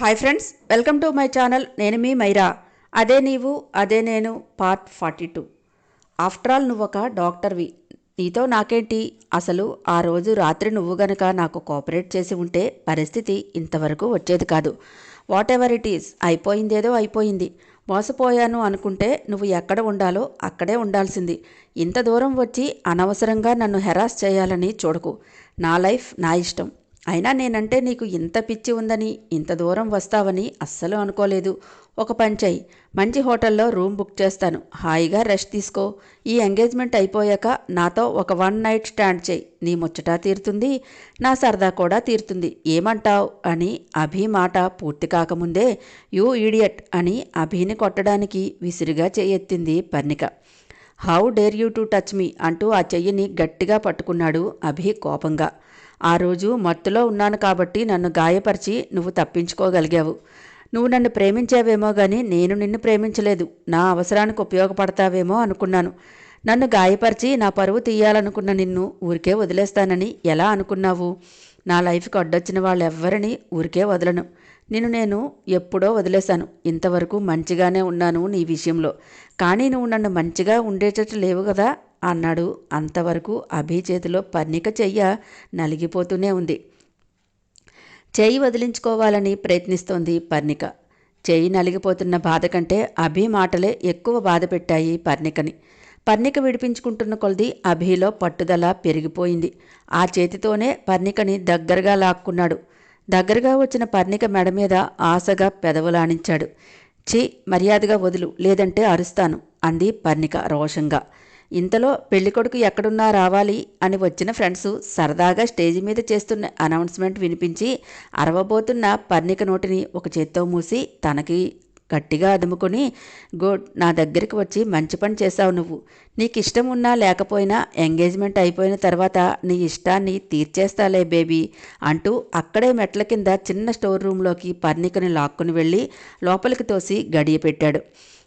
Hi friends welcome to my channel నేను మీ మైరా. అదే నీవు అదే నేను part forty two after all నువ్వు ఒక డాక్టర్వి నీతో నాకేంటి? అసలు ఆ రోజు రాత్రి నువ్వు గనక నాకు కోఆపరేట్ చేసి ఉంటే పరిస్థితి ఇంతవరకు వచ్చేది కాదు. వాట్ ఎవర్ ఇట్ ఈస్ అయిపోయిందేదో అయిపోయింది. మోసపోయాను అనుకుంటే నువ్వు ఎక్కడ ఉండాలో అక్కడే ఉండాల్సింది. ఇంత దూరం వచ్చి అనవసరంగా నన్ను హెరాస్ చేయాలని చూడకు. నా లైఫ్ నా ఇష్టం. అయినా నేనంటే నీకు ఇంత పిచ్చి ఉందని ఇంత దూరం వస్తావని అస్సలు అనుకోలేదు. ఒక పని చెయ్యి మంచి హోటల్లో రూమ్ బుక్ చేస్తాను. హాయిగా రెస్ట్ తీసుకో. ఈ ఎంగేజ్మెంట్ అయిపోయాక నాతో ఒక వన్ నైట్ స్టాండ్ చేయి నీ ముచ్చట తీరుతుంది నా సరదా కూడా తీరుతుంది. ఏమంటావ్? అని అభి మాట పూర్తి కాకముందే యూ ఈడియట్ అని అభిని కొట్టడానికి విసిరిగా చేయెత్తింది Parnika. How dare you to touch me అంటూ ఆ చెయ్యిని గట్టిగా పట్టుకున్నాడు అభి కోపంగా. ఆ రోజు మత్తులో ఉన్నాను కాబట్టి నన్ను గాయపరిచి నువ్వు తప్పించుకోగలిగావు. నువ్వు నన్ను ప్రేమించావేమో గాని నేను నిన్ను ప్రేమించలేదు. నా అవసరానికి ఉపయోగపడతావేమో అనుకున్నాను. నన్ను గాయపరిచి నా పరువు తీయాలనుకున్న నిన్ను ఊరికే వదిలేస్తానని ఎలా అనుకున్నావు? నా లైఫ్కి అడ్డొచ్చిన వాళ్ళెవ్వరిని ఊరికే వదలను. నిన్ను నేను ఎప్పుడో వదిలేశాను. ఇంతవరకు మంచిగానే ఉన్నాను నీ విషయంలో. కానీ నువ్వు నన్ను మంచిగా ఉండేటట్టు లేవు కదా? అన్నాడు. అంతవరకు అభి చేతిలో పర్ణిక చెయ్య నలిగిపోతూనే ఉంది. చేయి వదిలించుకోవాలని ప్రయత్నిస్తోంది పర్ణిక. చేయి నలిగిపోతున్న బాధ కంటే అభి మాటలే ఎక్కువ బాధ పెట్టాయి పర్ణికని. పర్ణిక విడిపించుకుంటున్న కొలది అభిలో పట్టుదల పెరిగిపోయింది. ఆ చేతితోనే పర్ణికని దగ్గరగా లాక్కున్నాడు. దగ్గరగా వచ్చిన పర్ణిక మెడ మీద ఆశగా పెదవులాణించాడు ఛీ మర్యాదగా వదులు లేదంటే అరుస్తాను అంది పర్ణిక రోషంగా. ఇంతలో పెళ్ళికొడుకు ఎక్కడున్నా రావాలి అని వచ్చిన ఫ్రెండ్స్ సరదాగా స్టేజి మీద చేస్తున్న అనౌన్స్మెంట్ వినిపించి అరవబోతున్న పర్ణిక నోటిని ఒక చేత్తో మూసి తనకి గట్టిగా అదుముకొని గో నా దగ్గరికి వచ్చి మంచి పని చేశావు నువ్వు. నీకు ఇష్టం ఉన్నా లేకపోయినా ఎంగేజ్మెంట్ అయిపోయిన తర్వాత నీ ఇష్టాన్ని తీర్చేస్తాలే బేబీ అంటూ అక్కడే మెట్ల కింద చిన్న స్టోర్ రూమ్లోకి పర్ణికని లాక్కుని వెళ్ళి లోపలికి తోసి గడియ పెట్టాడు.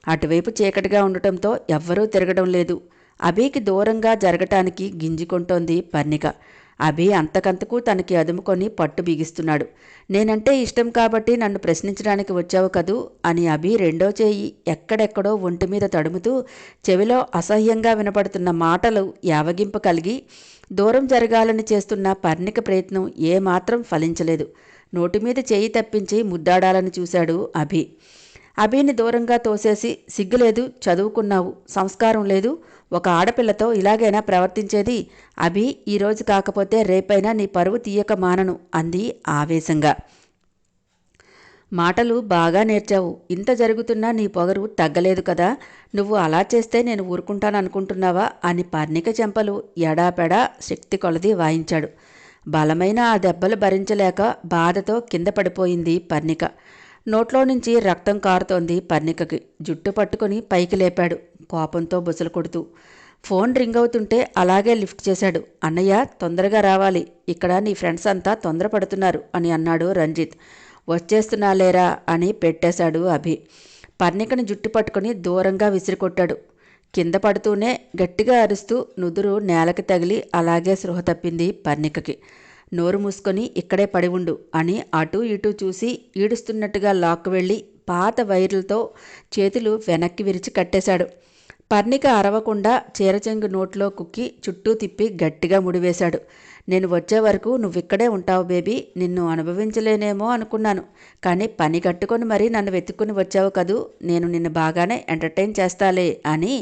అటువైపు చీకటిగా ఉండటంతో ఎవ్వరూ తిరగడం లేదు. అభికి దూరంగా జరగటానికి గింజుకుంటోంది పర్ణిక. అభి అంతకంతకు తనకి అదుముకొని పట్టు బిగిస్తున్నాడు. నేనంటే ఇష్టం కాబట్టి నన్ను ప్రశ్నించడానికి వచ్చావు కదూ? అని అభి రెండో చేయి ఎక్కడెక్కడో ఒంటి మీద తడుముతూ చెవిలో అసహ్యంగా వినపడుతున్న మాటలు యావగింపు కలిగి దూరం జరగాలని చేస్తున్న పర్ణిక ప్రయత్నం ఏమాత్రం ఫలించలేదు. నోటి మీద చేయి తప్పించి ముద్దాడాలని చూశాడు అభి. అభిని దూరంగా తోసేసి సిగ్గులేదు చదువుకున్నావు సంస్కారం లేదు ఒక ఆడపిల్లతో ఇలాగైనా ప్రవర్తించేది. అభి ఈరోజు కాకపోతే రేపైనా నీ పరువు తీయక మానను అంది ఆవేశంగా. మాటలు బాగా నేర్చావు. ఇంత జరుగుతున్నా నీ పొగరు తగ్గలేదు కదా. నువ్వు అలా చేస్తే నేను ఊరుకుంటాననుకుంటున్నావా అని పర్ణిక చెంపలు ఎడాపెడా శక్తి కొలది వాయించాడు. బలమైన ఆ దెబ్బలు భరించలేక బాధతో కింద పడిపోయింది పర్ణిక. నోట్లో నుంచి రక్తం కారుతోంది పర్ణికకి. జుట్టు పట్టుకుని పైకి లేపాడు. కోపంతో బుసలు కొడుతూ ఫోన్ రింగ్ అవుతుంటే అలాగే లిఫ్ట్ చేశాడు. అన్నయ్య తొందరగా రావాలి. ఇక్కడ నీ ఫ్రెండ్స్ అంతా తొందరపడుతున్నారు అని అన్నాడు రంజిత్. వచ్చేస్తున్నాలేరా అని పెట్టేశాడు అభి. పర్ణికని జుట్టు పట్టుకుని దూరంగా విసిరికొట్టాడు. కింద పడుతూనే గట్టిగా అరుస్తూ నుదురు నేలకి తగిలి అలాగే స్పృహ తప్పింది పర్ణికకి. నోరు మూసుకొని ఇక్కడే పడి ఉండు అని అటూ ఇటూ చూసి ఈడుస్తున్నట్టుగా లాక్కు వెళ్ళి పాత వైర్లతో చేతులు వెనక్కి విరిచి కట్టేశాడు. పర్ణిక అరవకుండా చీరచెంగు నోట్లో కుక్కి చుట్టూ తిప్పి గట్టిగా ముడివేశాడు. నేను వచ్చే వరకు నువ్విక్కడే ఉంటావు బేబీ నిన్ను అనుభవించలేనేమో అనుకున్నాను. కానీ పని కట్టుకొని మరీ నన్ను వెతుక్కుని వచ్చావు కదూ నేను నిన్ను బాగానే ఎంటర్టైన్ చేస్తాలే అని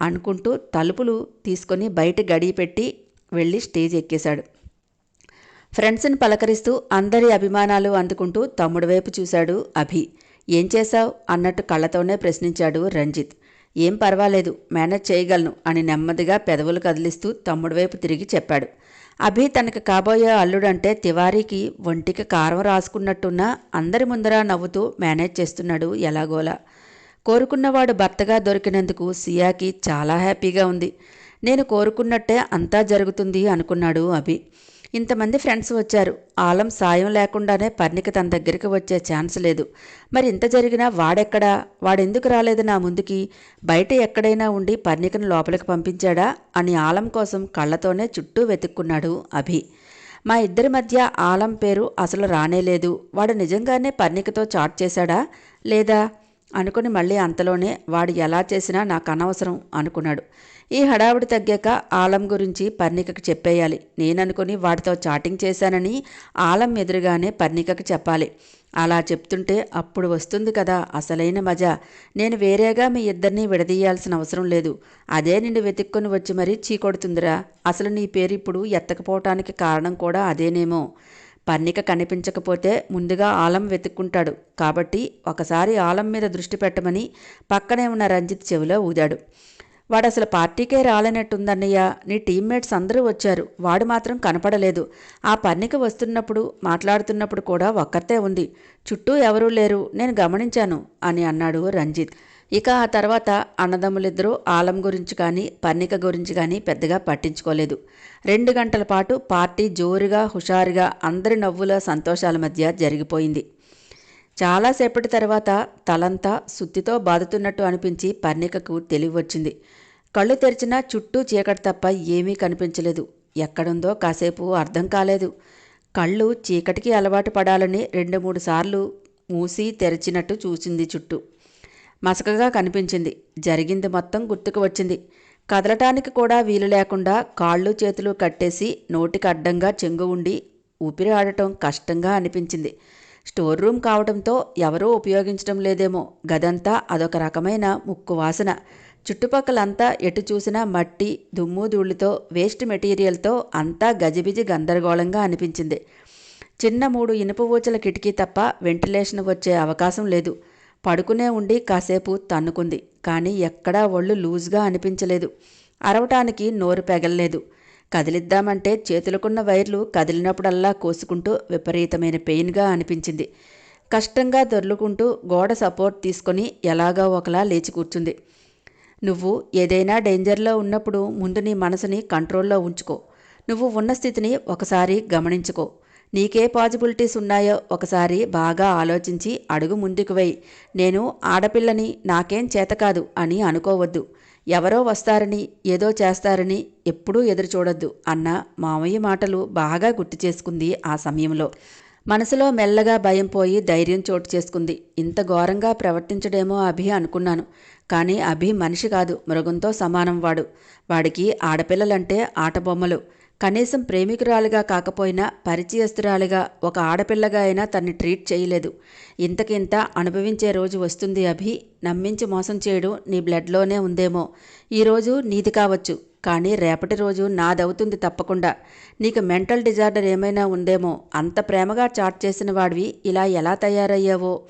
అనుకుంటూ తలుపులు తీసుకొని బయట గడియ పెట్టి వెళ్ళి స్టేజ్ ఎక్కేశాడు. ఫ్రెండ్స్ని పలకరిస్తూ అందరి అభిమానాలు అందుకుంటూ తమ్ముడు వైపు చూశాడు అభి. ఏం చేశావు? అన్నట్టు కళ్ళతోనే ప్రశ్నించాడు రంజిత్. ఏం పర్వాలేదు మేనేజ్ చేయగలను అని నెమ్మదిగా పెదవులు కదిలిస్తూ తమ్ముడి వైపు తిరిగి చెప్పాడు. అభి తనకు కాబోయే అల్లుడంటే తివారీకి ఒంటికి కారం రాసుకున్నట్టున్నా అందరి ముందర నవ్వుతూ మేనేజ్ చేస్తున్నాడు ఎలాగోలా. కోరుకున్నవాడు భర్తగా దొరికినందుకు సియాకి చాలా హ్యాపీగా ఉంది. నేను కోరుకున్నట్టే అంతా జరుగుతుంది అనుకున్నాడు అభి. ఇంతమంది ఫ్రెండ్స్ వచ్చారు. ఆలం సాయం లేకుండానే పర్ణిక తన దగ్గరికి వచ్చే ఛాన్స్ లేదు. మరి ఇంత జరిగినా వాడెక్కడా? వాడెందుకు రాలేదు నా ముందుకి? బయట ఎక్కడైనా ఉండి పర్ణికను లోపలికి పంపించాడా? అని ఆలం కోసం కళ్ళతోనే చుట్టూ వెతుక్కున్నాడు అభి. మా ఇద్దరి మధ్య ఆలం పేరు అసలు రానేలేదు వాడు నిజంగానే పర్ణికతో చాట్ చేశాడా? లేదా? అనుకుని మళ్ళీ అంతలోనే వాడు ఎలా చేసినా నాకు అనవసరం అనుకున్నాడు. ఈ హడావుడి తగ్గాక ఆలం గురించి పర్ణికకు చెప్పేయాలి. నేననుకుని వాటితో చాటింగ్ చేశానని ఆలం ఎదురుగానే పర్ణికకు చెప్పాలి. అలా చెప్తుంటే అప్పుడు వస్తుంది కదా అసలైన మజా. నేను వేరేగా మీ ఇద్దరిని విడదీయాల్సిన అవసరం లేదు. అదే నిన్ను వెతుక్కొని వచ్చి మరీ చీకొడుతుందిరా అసలు నీ పేరు ఇప్పుడు ఎత్తకపోవటానికి కారణం కూడా అదేనేమో. పర్ణిక కనిపించకపోతే ముందుగా ఆలం వెతుక్కుంటాడు. కాబట్టి ఒకసారి ఆలం మీద దృష్టి పెట్టమని పక్కనే ఉన్న రంజిత్ చెవిలో ఊదాడు. వాడు అసలు పార్టీకే రాలేనట్టుందన్నయ్య. నీ టీమ్మేట్స్ అందరూ వచ్చారు. వాడు మాత్రం కనపడలేదు. ఆ పర్ణిక వస్తున్నప్పుడు మాట్లాడుతున్నప్పుడు కూడా ఒక్కరితే ఉంది. చుట్టూ ఎవరూ లేరు. నేను గమనించాను అని అన్నాడు రంజిత్. ఇక ఆ తర్వాత అన్నదమ్ములిద్దరూ ఆలం గురించి కానీ పర్ణిక గురించి కానీ పెద్దగా పట్టించుకోలేదు. రెండు గంటల పాటు పార్టీ జోరుగా హుషారుగా అందరి నవ్వుల సంతోషాల మధ్య జరిగిపోయింది. చాలాసేపటి తర్వాత తలంతా సుత్తితో బాదుతున్నట్టు అనిపించి పర్ణికకు తెలివి వచ్చింది కళ్ళు తెరిచినా చుట్టూ చీకటి తప్ప ఏమీ కనిపించలేదు. ఎక్కడుందో కాసేపు అర్థం కాలేదు. కళ్ళు చీకటికి అలవాటు పడాలని రెండు మూడు సార్లు మూసి తెరిచినట్టు చూసింది చుట్టూ. మసకగా కనిపించింది. జరిగింది మొత్తం గుర్తుకు వచ్చింది. కదలటానికి కూడా వీలు లేకుండా కాళ్ళు చేతులు కట్టేసి నోటికి అడ్డంగా చెంగు ఉండి ఊపిరి ఆడటం కష్టంగా అనిపించింది. స్టోర్ రూమ్ కావడంతో ఎవరూ ఉపయోగించడం లేదేమో. గదంతా అదొక రకమైన ముక్కు వాసన. చుట్టుపక్కలంతా ఎటు చూసినా మట్టి దుమ్ము ధూళితో వేస్ట్ మెటీరియల్తో అంతా గజిబిజి గందరగోళంగా అనిపించింది. చిన్న మూడు ఇనుప ఊచల కిటికీ తప్ప వెంటిలేషన్ వచ్చే అవకాశం లేదు. పడుకునే ఉండి కాసేపు తన్నుకుంది. కానీ ఎక్కడా ఒళ్ళు లూజ్గా అనిపించలేదు. అరవటానికి నోరు పెగలలేదు. కదిలిద్దామంటే చేతులకున్న వైర్లు కదిలినప్పుడల్లా కోసుకుంటూ విపరీతమైన పెయిన్గా అనిపించింది. కష్టంగా దొర్లుకుంటూ గోడ సపోర్ట్ తీసుకొని ఎలాగో ఒకలా లేచి కూర్చుంది. నువ్వు ఏదైనా డేంజర్లో ఉన్నప్పుడు ముందు నీ మనసుని కంట్రోల్లో ఉంచుకో. నువ్వు ఉన్న స్థితిని ఒకసారి గమనించుకో. నీకే పాజిబిలిటీస్ ఉన్నాయో ఒకసారి బాగా ఆలోచించి అడుగు ముందుకు వెయ్యి నేను ఆడపిల్లని నాకేం చేత కాదు అని అనుకోవద్దు. ఎవరో వస్తారని ఏదో చేస్తారని ఎప్పుడూ ఎదురు చూడొద్దు అన్న మామయ్య మాటలు బాగా గుర్తు చేసుకుంది ఆ సమయంలో. మనసులో మెల్లగా భయం పోయి ధైర్యం చోటు చేసుకుంది. ఇంత ఘోరంగా ప్రవర్తించడేమో అభి అనుకున్నాను. కానీ అభి మనిషి కాదు మృగంతో సమానం వాడు. వాడికి ఆడపిల్లలంటే ఆటబొమ్మలు. కనీసం ప్రేమికురాలుగా కాకపోయినా పరిచయస్తురాలుగా ఒక ఆడపిల్లగా అయినా తన్ని ట్రీట్ చేయలేదు. ఇంతకింత అనుభవించే రోజు వస్తుంది అభి. నమ్మించి మోసం చేయడం నీ బ్లడ్లోనే ఉందేమో. ఈరోజు నీది కావచ్చు. కానీ రేపటి రోజు నాదవుతుంది తప్పకుండా. నీకు మెంటల్ డిజార్డర్ ఏమైనా ఉందేమో? అంత ప్రేమగా చాట్ చేసిన వాడివి ఇలా ఎలా తయారయ్యావో?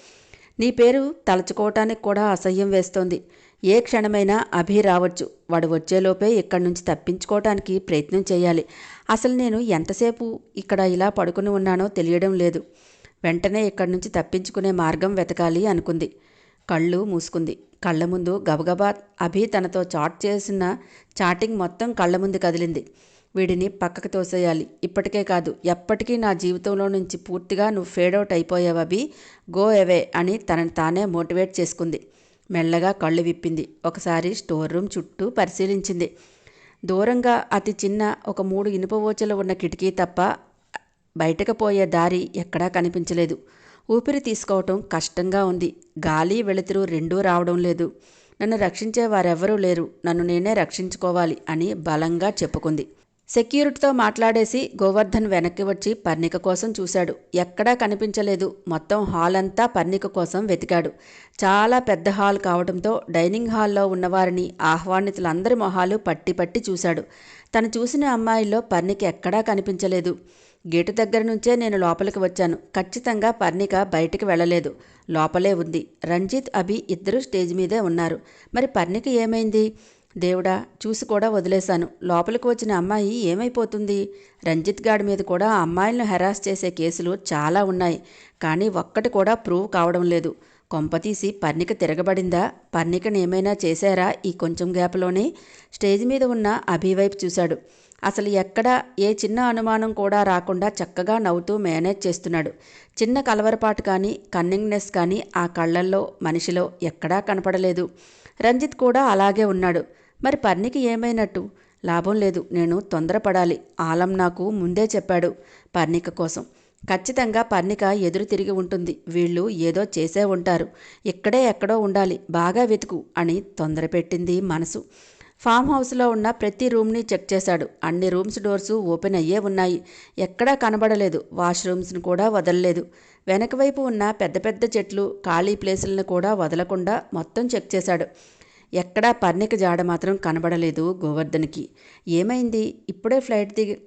నీ పేరు తలచుకోవటానికి కూడా అసహ్యం వేస్తోంది. ఏ క్షణమైనా అభి రావచ్చు. వాడు వచ్చేలోపే ఇక్కడి నుంచి తప్పించుకోవటానికి ప్రయత్నం చేయాలి. అసలు నేను ఎంతసేపు ఇక్కడ ఇలా పడుకుని ఉన్నానో తెలియడం లేదు. వెంటనే ఇక్కడి నుంచి తప్పించుకునే మార్గం వెతకాలి అనుకుంది. కళ్ళు మూసుకుంది. కళ్ళ ముందు గబగబా అభి తనతో చాట్ చేసిన చాటింగ్ మొత్తం కళ్ళ ముందు కదిలింది. వీడిని పక్కకు తోసేయాలి. ఇప్పటికే కాదు ఎప్పటికీ నా జీవితంలో నుంచి పూర్తిగా నువ్వు ఫేడౌట్ అయిపోయావు అభి. గో అవే అని తనని తానే మోటివేట్ చేసుకుంది. మెల్లగా కళ్ళు విప్పింది. ఒకసారి స్టోర్ రూమ్ చుట్టూ పరిశీలించింది. దూరంగా అతి చిన్న ఒక మూడు ఇనుప ఊచలు ఉన్న కిటికీ తప్ప బయటకు పోయే దారి ఎక్కడా కనిపించలేదు. ఊపిరి తీసుకోవటం కష్టంగా ఉంది. గాలి వెలుతురు రెండూ రావడం లేదు. నన్ను రక్షించే వారెవరూ లేరు. నన్ను నేనే రక్షించుకోవాలి అని బలంగా చెప్పుకుంది. సెక్యూరిటీతో మాట్లాడేసి గోవర్ధన్ వెనక్కి వచ్చి పర్ణిక కోసం చూశాడు. ఎక్కడా కనిపించలేదు. మొత్తం హాల్ అంతా పర్ణిక కోసం వెతికాడు. చాలా పెద్ద హాల్ కావడంతో డైనింగ్ హాల్లో ఉన్నవారిని ఆహ్వానితులందరి మొహాలు పట్టి పట్టి చూశాడు. తను చూసిన అమ్మాయిల్లో పర్ణిక ఎక్కడా కనిపించలేదు. గేటు దగ్గర నుంచే నేను లోపలికి వచ్చాను. ఖచ్చితంగా పర్ణిక బయటికి వెళ్ళలేదు. లోపలే ఉంది. రంజిత్ అభి ఇద్దరూ స్టేజ్ మీదే ఉన్నారు. మరి పర్ణిక ఏమైంది? దేవుడా చూసి కూడా వదిలేశాను. లోపలికి వచ్చిన అమ్మాయి ఏమైపోతుంది? రంజిత్ గాడి మీద కూడా అమ్మాయిలను హెరాస్ చేసే కేసులు చాలా ఉన్నాయి. కానీ ఒక్కటి కూడా ప్రూవ్ కావడం లేదు. కొంపతీసి పర్ణిక తిరగబడిందా? పర్ణికని ఏమైనా చేశారా ఈ కొంచెం గ్యాప్లోనే? స్టేజ్ మీద ఉన్న అభివైపు చూశాడు. అసలు ఎక్కడ ఏ చిన్న అనుమానం కూడా రాకుండా చక్కగా నవ్వుతూ మేనేజ్ చేస్తున్నాడు. చిన్న కలవరపాటు కానీ కన్నింగ్నెస్ కానీ ఆ కళ్ళల్లో మనిషిలో ఎక్కడా కనపడలేదు. రంజిత్ కూడా అలాగే ఉన్నాడు. మరి పర్ణికి ఏమైనట్టు? లాభం లేదు నేను తొందరపడాలి ఆలం నాకు ముందే చెప్పాడు పర్ణిక కోసం. ఖచ్చితంగా పర్ణిక ఎదురు తిరిగి ఉంటుంది వీళ్ళు ఏదో చేసే ఉంటారు. ఇక్కడే ఎక్కడో ఉండాలి బాగా వెతుకు అని తొందర పెట్టింది మనసు. ఫామ్ హౌస్లో ఉన్న ప్రతి రూమ్ని చెక్ చేశాడు. అన్ని రూమ్స్ డోర్సు ఓపెన్ అయ్యే ఉన్నాయి. ఎక్కడా కనబడలేదు. వాష్రూమ్స్ని కూడా వదలలేదు. వెనక వైపు ఉన్న పెద్ద పెద్ద చెట్లు ఖాళీ ప్లేసులను కూడా వదలకుండా మొత్తం చెక్ చేశాడు. ఎక్కడా పర్ణిక జాడ మాత్రం కనబడలేదు గోవర్ధన్కి. ఏమైంది? ఇప్పుడే ఫ్లైట్ దిగి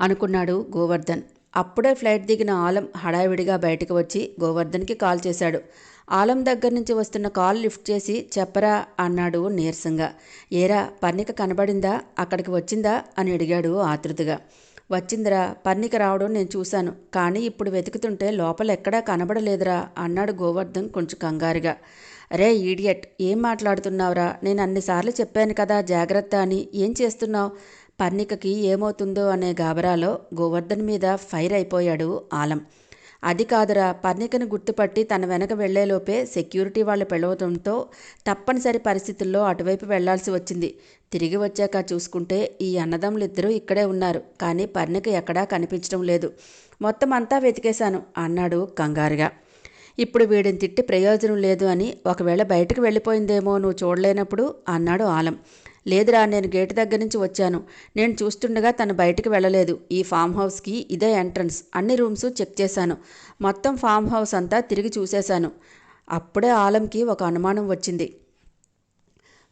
అనుకున్నాడు గోవర్ధన్. అప్పుడే ఫ్లైట్ దిగిన ఆలం హడావిడిగా బయటకు వచ్చి గోవర్ధన్కి కాల్ చేశాడు. ఆలం దగ్గర నుంచి వస్తున్న కాల్ లిఫ్ట్ చేసి చెప్పరా అన్నాడు నీరసంగా. ఏరా పర్ణిక కనబడిందా? అక్కడికి వచ్చిందా? అని అడిగాడు ఆతృతగా వచ్చిందిరా పర్ణిక రావడం నేను చూశాను. కానీ ఇప్పుడు వెతుకుతుంటే లోపల ఎక్కడా కనబడలేదురా అన్నాడు గోవర్ధన్ కొంచెం కంగారుగా. రే ఈడియట్ ఏం మాట్లాడుతున్నావురా? నేను అన్నిసార్లు చెప్పాను కదా జాగ్రత్త అని. ఏం చేస్తున్నావు? పర్ణికకి ఏమవుతుందో అనే గాబరాలో గోవర్ధన్ మీద ఫైర్ అయిపోయాడు ఆలం. అది కాదురా పర్ణికను గుర్తుపట్టి తన వెనక వెళ్ళేలోపే సెక్యూరిటీ వాళ్ళు పిలవడంతో తప్పనిసరి పరిస్థితుల్లో అటువైపు వెళ్ళాల్సి వచ్చింది. తిరిగి వచ్చాక చూసుకుంటే ఈ అన్నదమ్ములిద్దరూ ఇక్కడే ఉన్నారు కానీ పర్ణిక ఎక్కడా కనిపించడం లేదు. మొత్తం అంతా వెతికేశాను అన్నాడు కంగారుగా. ఇప్పుడు వీడిని తిట్టి ప్రయోజనం లేదు అని ఒకవేళ బయటకు వెళ్ళిపోయిందేమో నువ్వు చూడలేనప్పుడు అన్నాడు ఆలం. లేదురా నేను గేటు దగ్గర నుంచి వచ్చాను. నేను చూస్తుండగా తను బయటికి వెళ్ళలేదు. ఈ ఫామ్ హౌస్కి ఇదే ఎంట్రన్స్. అన్ని రూమ్స్ చెక్ చేశాను. మొత్తం ఫామ్ హౌస్ అంతా తిరిగి చూసేశాను. అప్పుడే ఆలంకి ఒక అనుమానం వచ్చింది.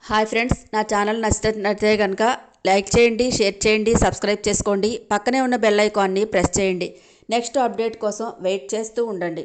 హాయ్ ఫ్రెండ్స్ నా ఛానల్ నచ్చితే కనుక లైక్ చేయండి షేర్ చేయండి సబ్స్క్రైబ్ చేసుకోండి. పక్కనే ఉన్న బెల్ ఐకాన్ని ప్రెస్ చేయండి. నెక్స్ట్ అప్డేట్ కోసం వెయిట్ చేస్తూ ఉండండి.